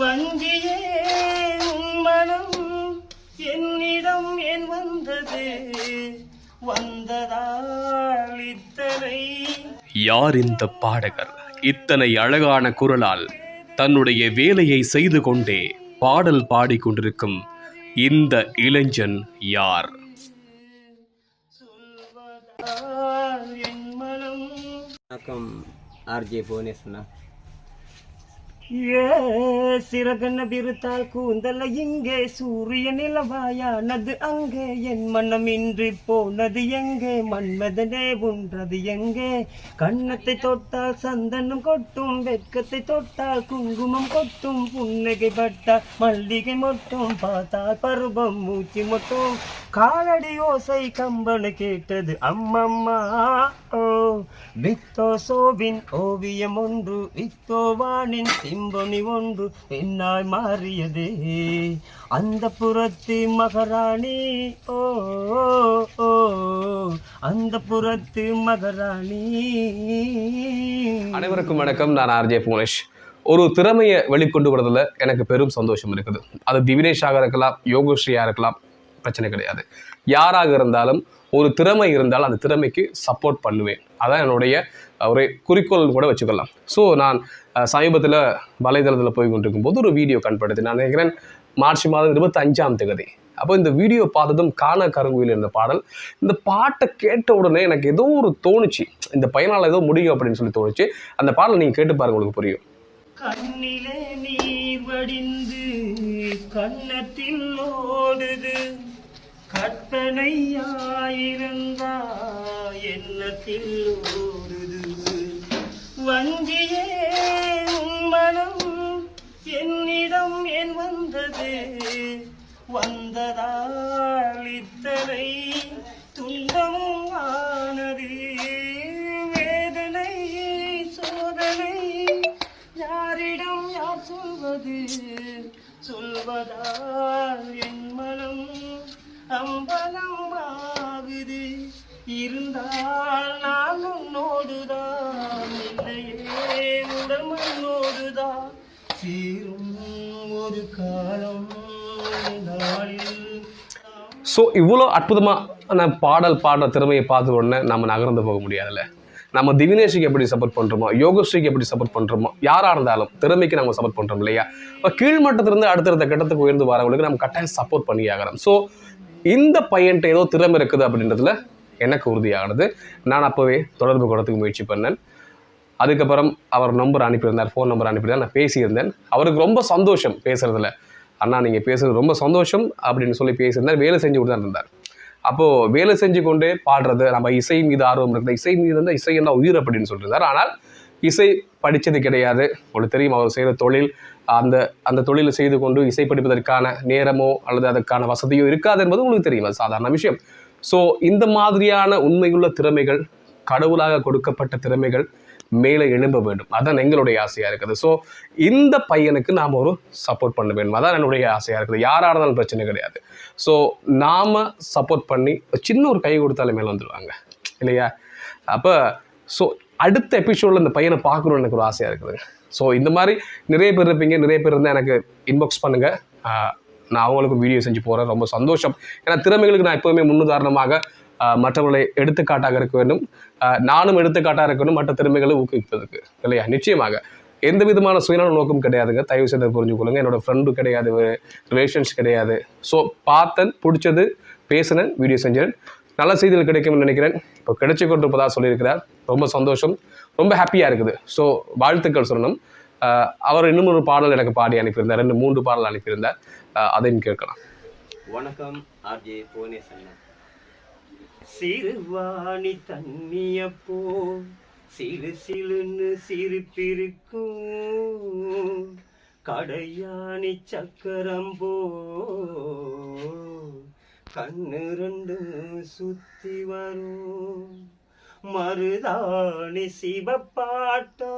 வஞ்சியே உன் மனம் என்னிடம் ஏன் வந்தது? வந்ததால் இத்தனை. யார் இந்த பாடகர்? இத்தனை அழகான குரலால் தன்னுடைய வேலையை செய்து கொண்டே பாடல் பாடிக்கொண்டிருக்கும் இந்த இளைஞன் யார்? வணக்கம் ஆர்ஜே புவனேஸ்வரா ஏ சிறகன விருத்தால் கூந்தல இங்கே சூரிய நிலவாயானது அங்கே. என் மனம் இன்றி போனது எங்கே? மன்மதனே உன்றது எங்கே? கண்ணத்தை தொட்டால் சந்தனம் கொட்டும் வெட்கத்தை தொட்டால் குங்குமம் கொட்டும் புன்னகை பட்டால் மல்லிகை மட்டும் பார்த்தால் பருவம் மூச்சு மட்டும். காலடி ஓசை கம்பனு கேட்டது அம்மம்மா. ஓ வித்தோ சோவின் ஓவியம் ஒன்று வித்தோவானின் சிம்பொனி ஒன்று பெண்ணாய் மாறியதே. அந்த புறத்து மகராணி ஓ ஓ, அந்த புறத்து மகராணி. அனைவருக்கும் வணக்கம். நான் ஆர்ஜே புவனேஷ் ஒரு திறமையை வெளிக்கொண்டு வரதுல எனக்கு பெரும் சந்தோஷம் இருக்குது. அது திவினேஷாக இருக்கலாம் யோகஸ்ரீயாக இருக்கலாம் பிரச்சனை கிடையாது. யாராக இருந்தாலும் ஒரு திறமை இருந்தாலும் அந்த திறமைக்கு சப்போர்ட் பண்ணுவேன். அதான் என்னுடைய ஒரு குறிக்கோள் கூட வச்சுக்கலாம். ஸோ நான் சமீபத்தில் வலைதளத்தில் போய் கொண்டிருக்கும் போது ஒரு வீடியோ கண்படுத்தி நான் நினைக்கிறேன் மார்ச் மாதம் இருபத்தஞ்சாம் தேதி. அப்போ இந்த வீடியோ பார்த்ததும் காண கருங்குயில் இருந்த பாடல். இந்த பாட்டை கேட்ட உடனே எனக்கு ஏதோ ஒரு தோணுச்சு. இந்த பையனால் ஏதோ முடியும் அப்படின்னு சொல்லி தோணுச்சு. அந்த பாடலை நீங்கள் கேட்டு பாருங்க உங்களுக்கு புரியும். கண்ணிலே நீர் வடிந்து கண்ணத்தில் ஓடுது. கற்பனையாயிருந்தா எண்ணத்தில் ஓடுது வங்கியே மனம் என்னிடம் என் வந்தது? வந்ததால் இத்தனை துன்பமும் ஆனது. வேதனை சோதனை யாரிடம் யார் சொல்வது? சொல்வதால் ஸோ இவ்வளோ அற்புதமான பாடல் பாடுற திறமையை பார்த்த உடனே நம்ம நகர்ந்து போக முடியாதுல்ல. நம்ம திவினேஷுக்கு எப்படி சப்போர்ட் பண்ணுறோமோ யோகஸ்ரீக்கு எப்படி சப்போர்ட் பண்ணுறோமோ யாராக இருந்தாலும் திறமைக்கு நம்ம சப்போர்ட் பண்ணுறோம் இல்லையா? இப்போ கீழ்மட்டத்திலிருந்து அடுத்தடுத்த கட்டத்துக்கு உயர்ந்து வரவங்களுக்கு நம்ம கட்டாயம் சப்போர்ட் பண்ணி ஆகிறோம் ஸோ இந்த பையன்ட்ட ஏதோ திறமை இருக்குது அப்படின்றதுல எனக்கு உறுதியானது நான் அப்போவே தொடர்பு கொள்றதுக்கு முயற்சி பண்ணேன். அதுக்கப்புறம் அவர் நம்பர் அனுப்பியிருந்தார் ஃபோன் நம்பர் அனுப்பியிருந்தார் நான் பேசியிருந்தேன். அவருக்கு ரொம்ப சந்தோஷம் பேசுகிறதுல அண்ணா நீங்கள் பேசுகிறது ரொம்ப சந்தோஷம் அப்படின்னு சொல்லி பேசியிருந்தார். வேலை செஞ்சு கொடுத்தா இருந்தார். அப்போது வேலை செஞ்சு கொண்டே பாடுறது நம்ம இசை மீது ஆர்வம் இருக்குது இசை மீது இருந்தால் இசை என்ன உயிர் அப்படின்னு சொல்லியிருந்தார். ஆனால் இசை படித்தது கிடையாது. உங்களுக்கு தெரியும் அவர் செய்கிற தொழில் அந்த அந்த தொழிலை செய்து கொண்டு இசை படிப்பதற்கான நேரமோ அல்லது அதற்கான வசதியோ இருக்காது என்பது உங்களுக்கு தெரியும். அது சாதாரண விஷயம். ஸோ இந்த மாதிரியான உண்மையுள்ள திறமைகள் கடவுளாக கொடுக்கப்பட்ட திறமைகள் மேலே எழும்ப வேண்டும். அதான் எங்களுடைய ஆசையாக இருக்குது. ஸோ இந்த பையனுக்கு நாம் ஒரு சப்போர்ட் பண்ண வேண்டும். அதான் என்னுடைய ஆசையாக இருக்குது. யாராக இருந்தாலும் பிரச்சனை கிடையாது. ஸோ நாம் சப்போர்ட் பண்ணி சின்ன ஒரு கை கொடுத்தாலே மேலே வந்துடுவாங்க இல்லையா? அப்போ ஸோ அடுத்த எபிசோடில் இந்த பையனை பார்க்கணும்னு எனக்கு ஒரு ஆசையாக இருக்குது. ஸோ இந்த மாதிரி நிறைய பேர் இருப்பீங்க. நிறைய பேர் இருந்தால் எனக்கு இன்பாக்ஸ் பண்ணுங்கள் நான் அவங்களுக்கும் வீடியோ செஞ்சு போகிறேன் ரொம்ப சந்தோஷம். ஏன்னா திறமைகளுக்கு நான் எப்போவுமே முன்னுதாரணமாக மற்றவர்களை எடுத்துக்காட்டாக இருக்க வேண்டும். நானும் எடுத்துக்காட்டாக இருக்கணும் மற்ற திறமைகளை ஊக்குவிப்பதற்கு இல்லையா? நிச்சயமாக. எந்த விதமான சுயநல நோக்கம் கிடையாதுங்க. தயவு செய்து புரிஞ்சுக்கொள்ளுங்க என்னோட ஃப்ரெண்டு கிடையாது ரிலேஷன்ஸ் கிடையாது. ஸோ பார்த்தன் பிடிச்சது பேசினேன் வீடியோ செஞ்சேன். நல்ல செய்திகள் கிடைக்கும்னு நினைக்கிறேன். இப்போ கிடைச்சி கொண்டிருப்பதாக சொல்லியிருக்கிறார். ரொம்ப சந்தோஷம். ரொம்ப ஹாப்பியாக இருக்குது. ஸோ வாழ்த்துக்கள் சொல்லணும். அவர் இன்னும் ஒரு பாடல் எனக்கு பாடி அனுப்பியிருந்தார். ரெண்டு மூன்று பாடல் அனுப்பியிருந்தார். அதையும் கேட்கலாம். வணக்கம் ஆர்ஜே புவனேஸ்வரன் சிறுவாணி தண்ணியப்போ சிறு சிலுன்னு சிரிப்பிருக்கும். கடையாணி சக்கரம் போ கண்ணு ரெண்டு சுத்தி வரும். மருதாணி சிவப்பாட்டோ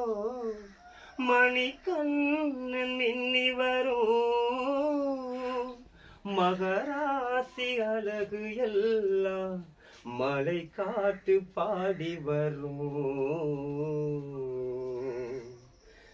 மணி கண்ணன் மின்னி வரும். மகராசி அழகு எல்லாம் மலை காத்து பாடி வரும்.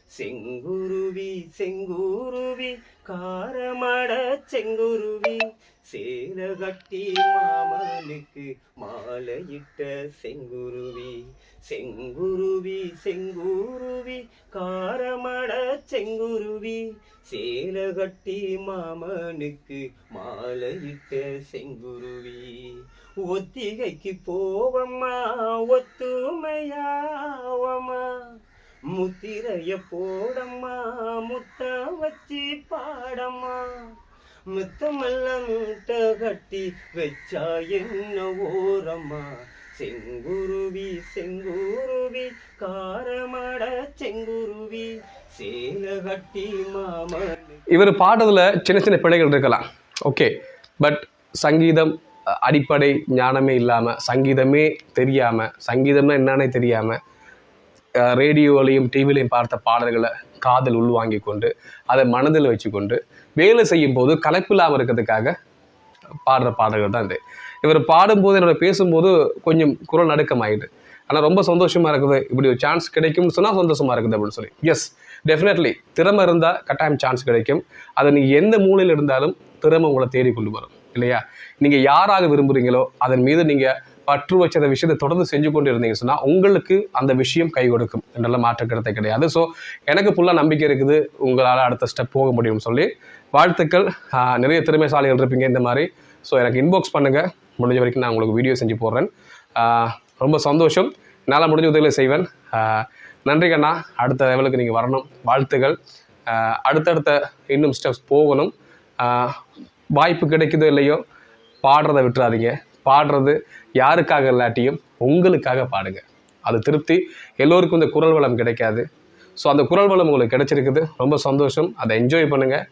செங்குருவி செங்குருவி காரமட செங்குருவி சேரகட்டி மாமனுக்கு மாலையிட்ட செங்குருவி செங்குருவி செங்குருவி காரமட செங்குருவி. சேலகட்டி மாமனுக்கு மாலையிட்ட செங்குருவி. ஒத்திகைக்கு போவம்மா ஒத்துமையாவம்மா முத்திரைய போடம்மா முத்த வச்சு பாடம்மா. முத்தமெல்லாம் மூட்டை கட்டி வச்சா என்ன ஓரம்மா? செங்குருவி செங்குருவி காரமட செங்குருவி சேல கட்டி மாமா இவர் பாடுறதுல சின்ன சின்ன பிழைகள் இருக்கலாம். ஓகே. பட் சங்கீதம் அடிப்படை ஞானமே இல்லாமல் சங்கீதமே தெரியாமல் சங்கீதம்னா என்னன்னே தெரியாமல் ரேடியோலையும் டிவிலையும் பார்த்த பாடல்களை காதல் உள்வாங்கி கொண்டு அதை மனதில் வச்சுக்கொண்டு வேலை செய்யும் போது கலப்பில்லாமல் இருக்கிறதுக்காக பாடுற பாடல்கள் தான் இது. இவர் பாடும்போது என்னோட பேசும்போது கொஞ்சம் குரல் நடுக்கமாயிடுது ஆனால் ரொம்ப சந்தோஷமாக இருக்குது. இப்படி ஒரு சான்ஸ் கிடைக்கும்னு சொன்னால் சந்தோஷமாக இருக்குது அப்படின்னு சொல்லி. எஸ் டெஃபினெட்லி திறமை இருந்தால் கட்டாயம் சான்ஸ் கிடைக்கும். அதை நீங்கள் எந்த மூலையில் இருந்தாலும் திறமை உங்களை தேடி கொண்டு வரும் இல்லையா? நீங்கள் யாராக விரும்புகிறீங்களோ அதன் மீது நீங்கள் பற்று வச்ச அந்த விஷயத்தை தொடர்ந்து செஞ்சு கொண்டு இருந்தீங்க சொன்னால் உங்களுக்கு அந்த விஷயம் கை கொடுக்கும். என்றெல்லாம் மாற்ற கருத்தை கிடையாது. ஸோ எனக்கு ஃபுல்லாக நம்பிக்கை இருக்குது. உங்களால் அடுத்த ஸ்டெப் போக முடியும்னு சொல்லி. வாழ்த்துக்கள். நிறைய திறமைசாலிகள் இருப்பீங்க இந்த மாதிரி. ஸோ எனக்கு இன்பாக்ஸ் பண்ணுங்கள் முடிஞ்ச வரைக்கும் நான் உங்களுக்கு வீடியோ செஞ்சு போடுறேன். ரொம்ப சந்தோஷம். என்னால் முடிஞ்ச உதவிகளை செய்வேன். நன்றி கண்ணா. அடுத்த லெவலுக்கு நீங்கள் வரணும். வாழ்த்துகள் அடுத்தடுத்த இன்னும் ஸ்டெப்ஸ் போகணும். வாய்ப்பு கிடைக்குதோ இல்லையோ பாடுறதை விட்டுறாதீங்க. பாடுறது யாருக்காக இல்லாட்டியும் உங்களுக்காக பாடுங்க. அது திருப்தி. எல்லோருக்கும் இந்த குரல் வளம் கிடைக்காது. ஸோ அந்த குரல் வளம் உங்களுக்கு கிடைச்சிருக்குது. ரொம்ப சந்தோஷம். அதை என்ஜாய் பண்ணுங்கள்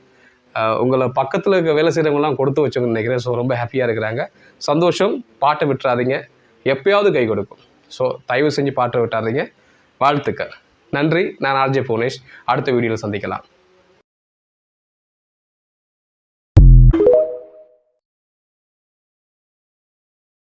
உங்களை பக்கத்தில் இருக்க வேலை செய்கிறவங்களாம் கொடுத்து வச்சவங்கன்னு நினைக்கிறேன். ஸோ ரொம்ப ஹாப்பியாக இருக்கிறாங்க. சந்தோஷம். பாட்டை விட்டுறாதீங்க. எப்பயாவது கை கொடுக்கும். ஸோ தயவு செஞ்சு பாட்டை விட்டாதீங்க வாழ்த்துக்கள். நன்றி. நான் ஆர்ஜே புவனேஷ். அடுத்த வீடியோவில் சந்திக்கலாம்.